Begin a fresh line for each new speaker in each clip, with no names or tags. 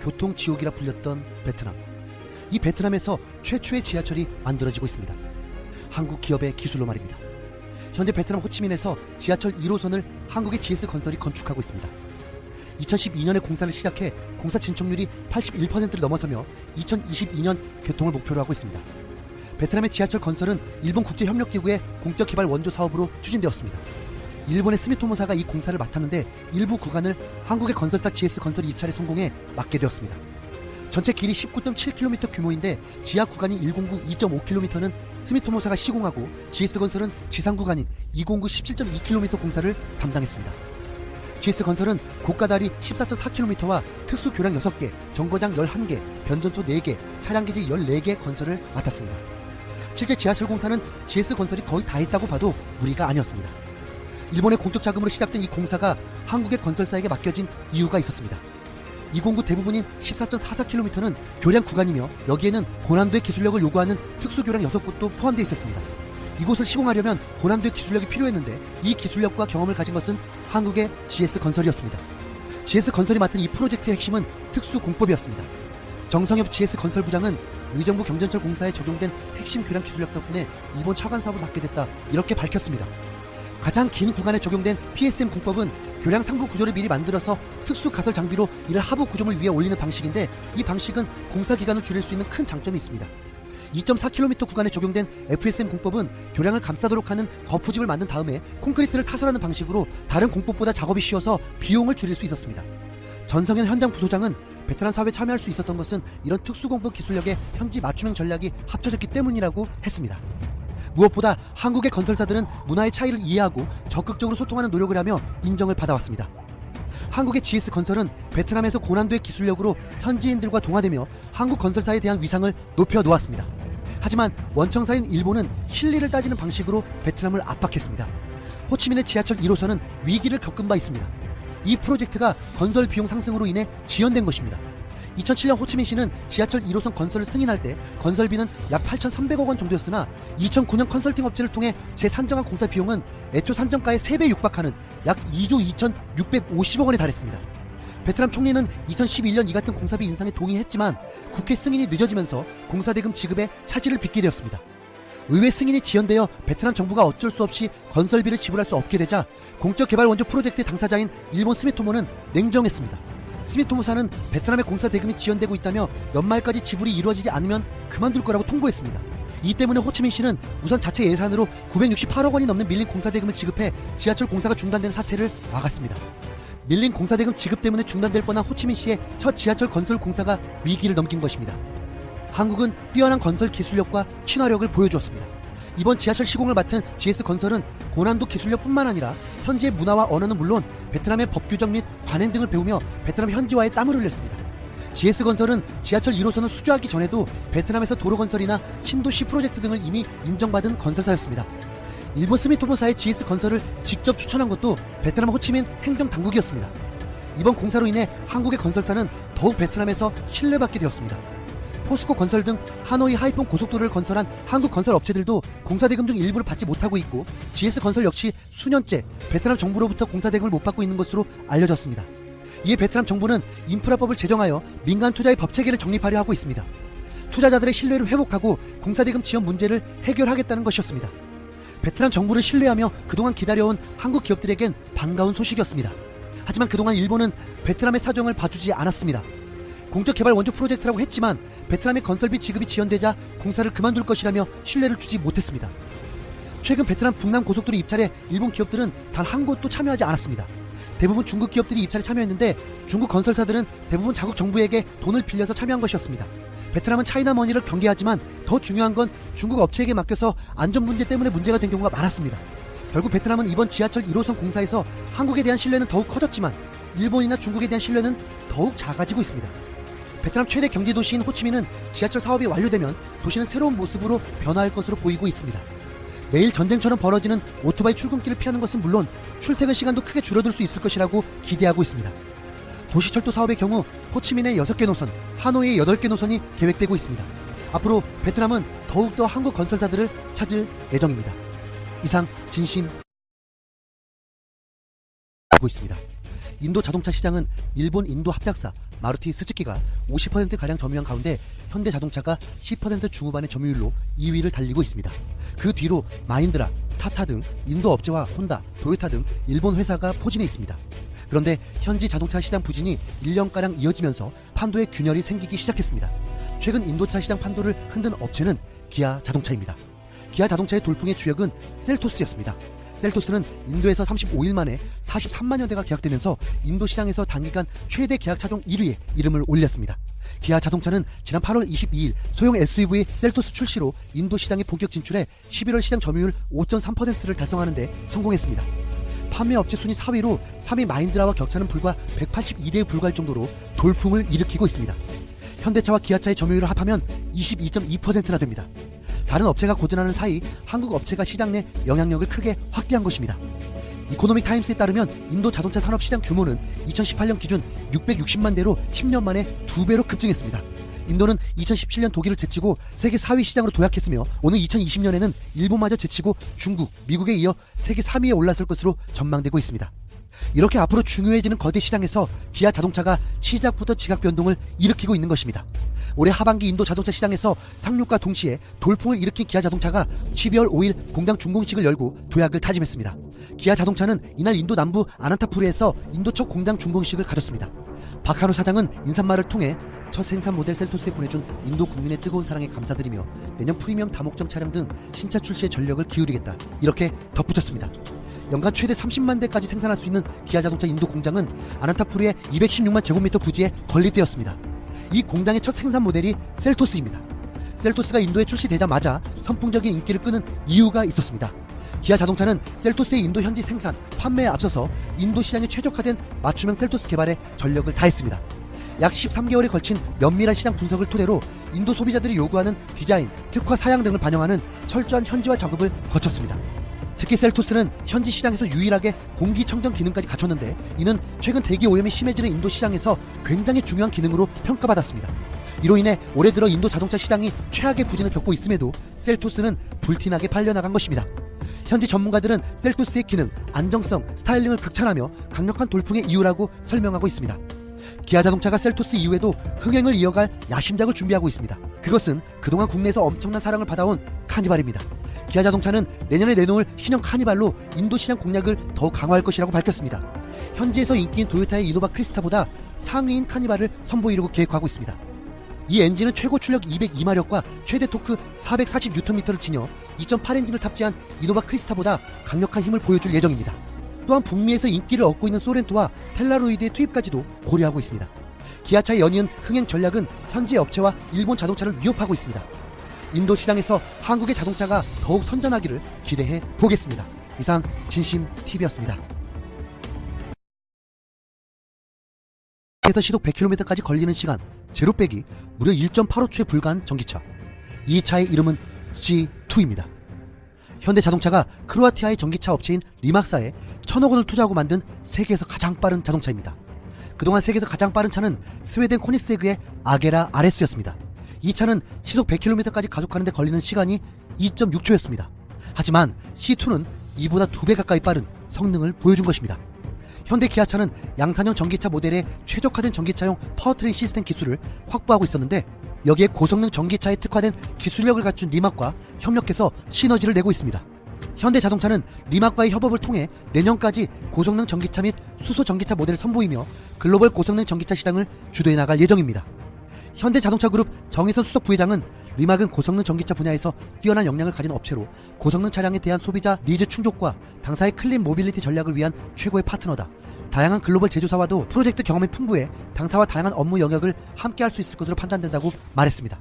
교통 지옥이라 불렸던 베트남. 이 베트남에서 최초의 지하철이 만들어지고 있습니다. 한국 기업의 기술로 말입니다. 현재 베트남 호치민에서 지하철 1호선을 한국의 GS 건설이 건축하고 있습니다. 2012년에 공사를 시작해 공사 진척률이 81%를 넘어서며 2022년 개통을 목표로 하고 있습니다. 베트남의 지하철 건설은 일본 국제협력기구의 공적 개발 원조 사업으로 추진되었습니다. 일본의 스미토모사가 이 공사를 맡았는데 일부 구간을 한국의 건설사 GS 건설이 입찰에 성공해 맡게 되었습니다. 전체 길이 19.7km 규모인데 지하 구간인 109 2.5km는 스미토모사가 시공하고 GS 건설은 지상 구간인 209 17.2km 공사를 담당했습니다. GS 건설은 고가다리 14.4km와 특수 교량 6개, 정거장 11개, 변전소 4개, 차량기지 14개 건설을 맡았습니다. 실제 지하철 공사는 GS 건설이 거의 다 했다고 봐도 무리가 아니었습니다. 일본의 공적 자금으로 시작된 이 공사가 한국의 건설사에게 맡겨진 이유가 있었습니다. 209 대부분인 14.44km는 교량 구간이며 여기에는 고난도의 기술력을 요구하는 특수 교량 6곳도 포함되어 있었습니다. 이곳을 시공하려면 고난도의 기술력이 필요했는데 이 기술력과 경험을 가진 것은 한국의 GS 건설이었습니다. GS 건설이 맡은 이 프로젝트의 핵심은 특수 공법이었습니다. 정성엽 GS 건설 부장은 의정부 경전철 공사에 적용된 핵심 교량 기술력 덕분에 일본 차관 사업을 맡게 됐다 이렇게 밝혔습니다. 가장 긴 구간에 적용된 PSM 공법은 교량 상부 구조를 미리 만들어서 특수 가설 장비로 이를 하부 구조물 위에 올리는 방식인데 이 방식은 공사 기간을 줄일 수 있는 큰 장점이 있습니다. 2.4km 구간에 적용된 FSM 공법은 교량을 감싸도록 하는 거푸집을 만든 다음에 콘크리트를 타설하는 방식으로 다른 공법보다 작업이 쉬워서 비용을 줄일 수 있었습니다. 전성현 현장 부소장은 베테랑 사업에 참여할 수 있었던 것은 이런 특수공법 기술력의 현지 맞춤형 전략이 합쳐졌기 때문이라고 했습니다. 무엇보다 한국의 건설사들은 문화의 차이를 이해하고 적극적으로 소통하는 노력을 하며 인정을 받아왔습니다. 한국의 GS 건설은 베트남에서 고난도의 기술력으로 현지인들과 동화되며 한국 건설사에 대한 위상을 높여 놓았습니다. 하지만 원청사인 일본은 실리를 따지는 방식으로 베트남을 압박했습니다. 호치민의 지하철 1호선은 위기를 겪은 바 있습니다. 이 프로젝트가 건설 비용 상승으로 인해 지연된 것입니다. 2007년 호치민시는 지하철 1호선 건설을 승인할 때 건설비는 약 8,300억 원 정도였으나 2009년 컨설팅 업체를 통해 재산정한 공사 비용은 애초 산정가의 3배 육박하는 약 2조 2,650억 원에 달했습니다. 베트남 총리는 2011년 이 같은 공사비 인상에 동의했지만 국회 승인이 늦어지면서 공사대금 지급에 차질을 빚게 되었습니다. 의회 승인이 지연되어 베트남 정부가 어쩔 수 없이 건설비를 지불할 수 없게 되자 공적 개발 원조 프로젝트의 당사자인 일본 스미토모는 냉정했습니다. 스미토모사는 베트남의 공사 대금이 지연되고 있다며 연말까지 지불이 이루어지지 않으면 그만둘 거라고 통보했습니다. 이 때문에 호치민시는 우선 자체 예산으로 968억 원이 넘는 밀린 공사 대금을 지급해 지하철 공사가 중단된 사태를 막았습니다. 밀린 공사 대금 지급 때문에 중단될 뻔한 호치민시의 첫 지하철 건설 공사가 위기를 넘긴 것입니다. 한국은 뛰어난 건설 기술력과 친화력을 보여주었습니다. 이번 지하철 시공을 맡은 GS 건설은 고난도 기술력뿐만 아니라 현지의 문화와 언어는 물론 베트남의 법 규정 및 관행 등을 배우며 베트남 현지화에 땀을 흘렸습니다. GS 건설은 지하철 1호선을 수주하기 전에도 베트남에서 도로 건설이나 신도시 프로젝트 등을 이미 인정받은 건설사였습니다. 일본 스미토모사의 GS 건설을 직접 추천한 것도 베트남 호치민 행정당국이었습니다. 이번 공사로 인해 한국의 건설사는 더욱 베트남에서 신뢰받게 되었습니다. 포스코 건설 등 하노이 하이폰 고속도로를 건설한 한국 건설 업체들도 공사 대금 중 일부를 받지 못하고 있고 GS 건설 역시 수년째 베트남 정부로부터 공사 대금을 못 받고 있는 것으로 알려졌습니다. 이에 베트남 정부는 인프라법을 제정하여 민간 투자의 법 체계를 정립하려 하고 있습니다. 투자자들의 신뢰를 회복하고 공사 대금 지원 문제를 해결하겠다는 것이었습니다. 베트남 정부를 신뢰하며 그동안 기다려온 한국 기업들에겐 반가운 소식이었습니다. 하지만 그동안 일본은 베트남의 사정을 봐주지 않았습니다. 공적 개발 원조 프로젝트라고 했지만 베트남의 건설비 지급이 지연되자 공사를 그만둘 것이라며 신뢰를 주지 못했습니다. 최근 베트남 북남 고속도로 입찰에 일본 기업들은 단 한 곳도 참여하지 않았습니다. 대부분 중국 기업들이 입찰에 참여했는데 중국 건설사들은 대부분 자국 정부에게 돈을 빌려서 참여한 것이었습니다. 베트남은 차이나 머니를 경계하지만 더 중요한 건 중국 업체에게 맡겨서 안전 문제 때문에 문제가 된 경우가 많았습니다. 결국 베트남은 이번 지하철 1호선 공사에서 한국에 대한 신뢰는 더욱 커졌지만 일본이나 중국에 대한 신뢰는 더욱 작아지고 있습니다. 베트남 최대 경제 도시인 호치민은 지하철 사업이 완료되면 도시는 새로운 모습으로 변화할 것으로 보이고 있습니다. 매일 전쟁처럼 벌어지는 오토바이 출근길을 피하는 것은 물론 출퇴근 시간도 크게 줄어들 수 있을 것이라고 기대하고 있습니다. 도시철도 사업의 경우 호치민의 6개 노선, 하노이의 8개 노선이 계획되고 있습니다. 앞으로 베트남은 더욱더 한국 건설사들을 찾을 예정입니다. 이상 진심 하고 있습니다. 인도 자동차 시장은 일본 인도 합작사 마루티 스즈키가 50%가량 점유한 가운데 현대 자동차가 10% 중후반의 점유율로 2위를 달리고 있습니다. 그 뒤로 마인드라, 타타 등 인도 업체와 혼다, 도요타 등 일본 회사가 포진해 있습니다. 그런데 현지 자동차 시장 부진이 1년가량 이어지면서 판도의 균열이 생기기 시작했습니다. 최근 인도차 시장 판도를 흔든 업체는 기아 자동차입니다. 기아 자동차의 돌풍의 주역은 셀토스였습니다. 셀토스는 인도에서 35일 만에 43만여 대가 계약되면서 인도 시장에서 단기간 최대 계약 차종 1위에 이름을 올렸습니다. 기아 자동차는 지난 8월 22일 소형 SUV 셀토스 출시로 인도 시장에 본격 진출해 11월 시장 점유율 5.3%를 달성하는 데 성공했습니다. 판매 업체 순위 4위로 3위 마인드라와 격차는 불과 182대에 불과할 정도로 돌풍을 일으키고 있습니다. 현대차와 기아차의 점유율을 합하면 22.2%나 됩니다. 다른 업체가 고전하는 사이 한국 업체가 시장 내 영향력을 크게 확대한 것입니다. 이코노믹 타임스에 따르면 인도 자동차 산업 시장 규모는 2018년 기준 660만 대로 10년 만에 2배로 급증했습니다. 인도는 2017년 독일을 제치고 세계 4위 시장으로 도약했으며 오늘 2020년에는 일본마저 제치고 중국, 미국에 이어 세계 3위에 올랐을 것으로 전망되고 있습니다. 이렇게 앞으로 중요해지는 거대 시장에서 기아 자동차가 시작부터 지각 변동을 일으키고 있는 것입니다. 올해 하반기 인도 자동차 시장에서 상륙과 동시에 돌풍을 일으킨 기아 자동차가 12월 5일 공장 준공식을 열고 도약을 다짐했습니다. 기아 자동차는 이날 인도 남부 아난타푸르에서 인도 첫 공장 준공식을 가졌습니다. 박하루 사장은 인사말을 통해 첫 생산 모델 셀토스에 보내준 인도 국민의 뜨거운 사랑에 감사드리며 내년 프리미엄 다목적 차량 등 신차 출시에 전력을 기울이겠다. 이렇게 덧붙였습니다. 연간 최대 30만 대까지 생산할 수 있는 기아 자동차 인도 공장은 아난타푸르의 216만 제곱미터 부지에 건립되었습니다. 이 공장의 첫 생산 모델이 셀토스입니다. 셀토스가 인도에 출시되자마자 선풍적인 인기를 끄는 이유가 있었습니다. 기아 자동차는 셀토스의 인도 현지 생산, 판매에 앞서서 인도 시장에 최적화된 맞춤형 셀토스 개발에 전력을 다했습니다. 약 13개월에 걸친 면밀한 시장 분석을 토대로 인도 소비자들이 요구하는 디자인, 특화 사양 등을 반영하는 철저한 현지화 작업을 거쳤습니다. 특히 셀토스는 현지 시장에서 유일하게 공기청정 기능까지 갖췄는데 이는 최근 대기 오염이 심해지는 인도 시장에서 굉장히 중요한 기능으로 평가받았습니다. 이로 인해 올해 들어 인도 자동차 시장이 최악의 부진을 겪고 있음에도 셀토스는 불티나게 팔려나간 것입니다. 현지 전문가들은 셀토스의 기능, 안정성, 스타일링을 극찬하며 강력한 돌풍의 이유라고 설명하고 있습니다. 기아 자동차가 셀토스 이후에도 흥행을 이어갈 야심작을 준비하고 있습니다. 그것은 그동안 국내에서 엄청난 사랑을 받아온 카니발입니다. 기아 자동차는 내년에 내놓을 신형 카니발로 인도 시장 공략을 더욱 강화할 것이라고 밝혔습니다. 현지에서 인기인 도요타의 이노바 크리스타보다 상위인 카니발을 선보이려고 계획하고 있습니다. 이 엔진은 최고 출력 202마력과 최대 토크 440Nm를 지녀 2.8 엔진을 탑재한 이노바 크리스타보다 강력한 힘을 보여줄 예정입니다. 또한 북미에서 인기를 얻고 있는 소렌토와 텔라로이드의 투입까지도 고려하고 있습니다. 기아차의 연이은 흥행 전략은 현지 업체와 일본 자동차를 위협하고 있습니다. 인도 시장에서 한국의 자동차가 더욱 선전하기를 기대해 보겠습니다. 이상 진심 TV였습니다. 에서 시속 100km까지 걸리는 시간 제로 빼기 무려 1.85초에 불과한 전기차. 이 차의 이름은 G2입니다. 현대 자동차가 크로아티아의 전기차 업체인 리막사에 천억 원을 투자하고 만든 세계에서 가장 빠른 자동차입니다. 그동안 세계에서 가장 빠른 차는 스웨덴 코닉세그의 아게라 RS였습니다. 이 차는 시속 100km까지 가속하는데 걸리는 시간이 2.6초였습니다. 하지만 C2는 이보다 두배 가까이 빠른 성능을 보여준 것입니다. 현대 기아차는 양산형 전기차 모델에 최적화된 전기차용 파워트레인 시스템 기술을 확보하고 있었는데 여기에 고성능 전기차에 특화된 기술력을 갖춘 리막과 협력해서 시너지를 내고 있습니다. 현대자동차는 리막과의 협업을 통해 내년까지 고성능 전기차 및 수소 전기차 모델을 선보이며 글로벌 고성능 전기차 시장을 주도해 나갈 예정입니다. 현대자동차 그룹 정희선 수석 부회장은 리막은 고성능 전기차 분야에서 뛰어난 역량을 가진 업체로 고성능 차량에 대한 소비자 니즈 충족과 당사의 클린 모빌리티 전략을 위한 최고의 파트너다. 다양한 글로벌 제조사와도 프로젝트 경험이 풍부해 당사와 다양한 업무 영역을 함께 할 수 있을 것으로 판단된다고 말했습니다.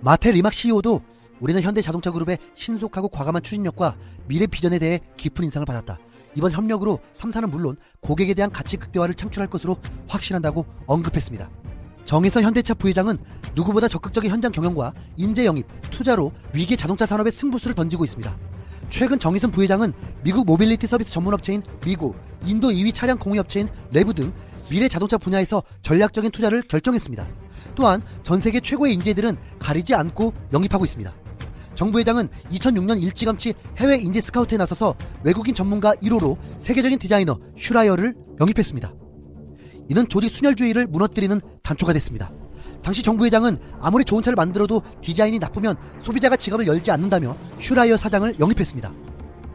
마테 리막 CEO도 우리는 현대자동차 그룹의 신속하고 과감한 추진력과 미래 비전에 대해 깊은 인상을 받았다. 이번 협력으로 3사는 물론 고객에 대한 가치 극대화를 창출할 것으로 확신한다고 언급했습니다. 정혜선 현대차 부회장은 누구보다 적극적인 현장 경영과 인재 영입, 투자로 위기 자동차 산업에 승부수를 던지고 있습니다. 최근 정희선 부회장은 미국 모빌리티 서비스 전문업체인 위고, 인도 2위 차량 공유업체인 레브 등 미래 자동차 분야에서 전략적인 투자를 결정했습니다. 또한 전 세계 최고의 인재들은 가리지 않고 영입하고 있습니다. 정 부회장은 2006년 일찌감치 해외 인재 스카우트에 나서서 외국인 전문가 1호로 세계적인 디자이너 슈라이어를 영입했습니다. 이는 조직 순혈주의를 무너뜨리는 단초가 됐습니다. 당시 정부 회장은 아무리 좋은 차를 만들어도 디자인이 나쁘면 소비자가 지갑을 열지 않는다며 슈라이어 사장을 영입했습니다.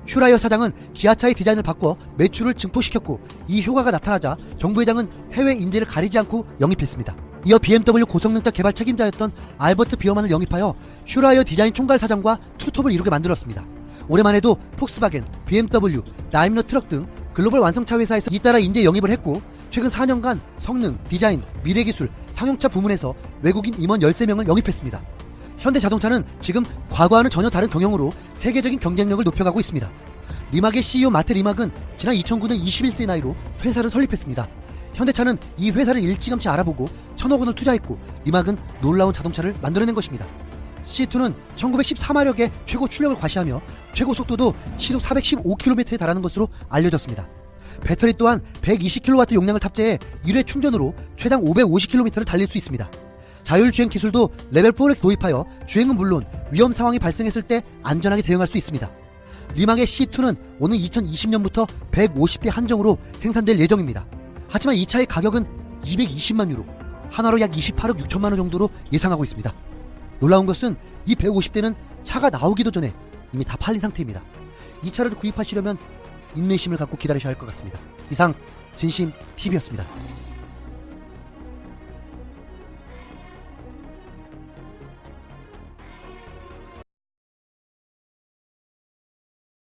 슈라이어 사장은 기아차의 디자인을 바꿔 매출을 증폭시켰고 이 효과가 나타나자 정부 회장은 해외 인재를 가리지 않고 영입했습니다. 이어 BMW 고성능차 개발 책임자였던 알버트 비어만을 영입하여 슈라이어 디자인 총괄 사장과 투톱을 이루게 만들었습니다. 해도 폭스바겐, BMW, 다임러 트럭 등 글로벌 완성차 회사에서 잇따라 인재 영입을 했고 최근 4년간 성능, 디자인, 미래기술, 상용차 부문에서 외국인 임원 13명을 영입했습니다. 현대자동차는 지금 과거와는 전혀 다른 경영으로 세계적인 경쟁력을 높여가고 있습니다. 리막의 CEO 마테 리막은 지난 2009년 21세의 나이로 회사를 설립했습니다. 현대차는 이 회사를 일찌감치 알아보고 천억 원을 투자했고 리막은 놀라운 자동차를 만들어낸 것입니다. C2는 1914마력의 최고 출력을 과시하며 최고 속도도 시속 415km에 달하는 것으로 알려졌습니다. 배터리 또한 120kW 용량을 탑재해 1회 충전으로 최장 550km를 달릴 수 있습니다. 자율주행 기술도 레벨 4를 도입하여 주행은 물론 위험 상황이 발생했을 때 안전하게 대응할 수 있습니다. 리망의 C2는 오는 2020년부터 150대 한정으로 생산될 예정입니다. 하지만 이 차의 가격은 220만 유로, 하나로 약 28억 6천만 원 정도로 예상하고 있습니다. 놀라운 것은 이 150대는 차가 나오기도 전에 이미 다 팔린 상태입니다. 이 차를 구입하시려면 인내심을 갖고 기다리셔야 할 것 같습니다. 이상 진심 TV였습니다.